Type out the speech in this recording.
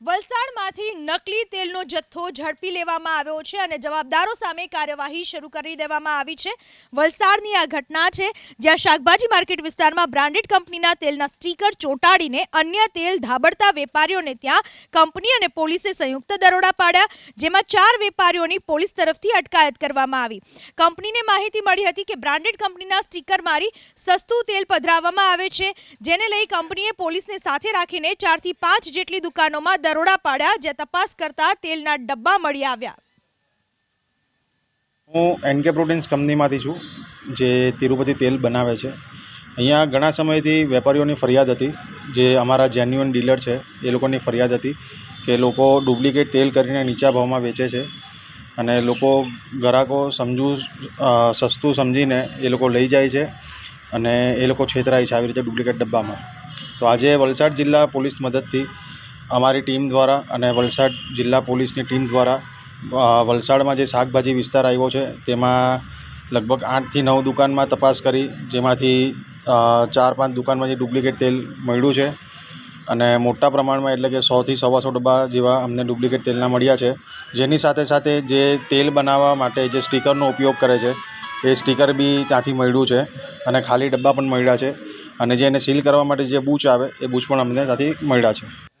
વલસાડમાંથી નકલી તેલનો જથ્થો ઝડપી લેવામાં આવ્યો છે અને જવાબદારો સામે કાર્યવાહી શરૂ કરી દેવામાં આવી છે. વલસાડની આ ઘટના છે, જ્યાં શાકભાજી માર્કેટ વિસ્તારમાં બ્રાન્ડેડ કંપનીના તેલના સ્ટીકર ચોંટાડીને અન્ય તેલ ધાબડતા વેપારીઓને ત્યાં કંપની અને પોલીસે સંયુક્ત દરોડા પાડ્યા, જેમાં ચાર વેપારીઓની પોલીસ તરફથી અટકાયત કરવામાં આવી. કંપનીને માહિતી મળી હતી કે બ્રાન્ડેડ કંપનીના સ્ટીકર મારી સસ્તું તેલ પધરાવવામાં આવે છે, જેને લઈ કંપનીએ પોલીસને સાથે રાખીને ચારથી પાંચ જેટલી દુકાનોમાં દરોડા પાડ્યા, જે તપાસ કરતા તેલના ડબ્બા મળી આવ્યા. હું એનકે પ્રોટીન્સ કંપનીમાંથી છું, જે તિરુપતિ તેલ બનાવે છે. અહીંયા ઘણા સમયથી વેપારીઓની ફરિયાદ હતી, જે અમારા જેન્યુઅન ડીલર છે, એ લોકોની ફરિયાદ હતી કે લોકો ડુપ્લિકેટ તેલ કરીને નીચા ભાવમાં વેચે છે અને લોકો ગ્રાહકો સમજુ સસ્તું સમજીને એ લોકો લઈ જાય છે અને એ લોકો છેતરાય છે આવી રીતે ડુપ્લિકેટ ડબ્બામાં. તો આજે વલસાડ જિલ્લા પોલીસ મદદથી અમારી ટીમ દ્વારા અને વલસાડ જિલ્લા પોલીસની ટીમ દ્વારા વલસાડમાં જે શાકભાજી વિસ્તાર આવ્યો છે, તેમાં લગભગ આઠથી નવ દુકાનમાં તપાસ કરી, જેમાંથી ચાર પાંચ દુકાનમાં જે ડુપ્લિકેટ તેલ મળ્યું છે અને મોટા પ્રમાણમાં એટલે કે સોથી સવાસો ડબ્બા જેવા અમને ડુપ્લિકેટ તેલના મળ્યા છે. જેની સાથે સાથે જે તેલ બનાવવા માટે જે સ્ટીકરનો ઉપયોગ કરે છે, એ સ્ટીકર બી ત્યાંથી મળ્યું છે અને ખાલી ડબ્બા પણ મળ્યા છે અને જે એને સીલ કરવા માટે જે બૂચ આવે, એ બૂચ પણ અમને ત્યાંથી મળ્યા છે.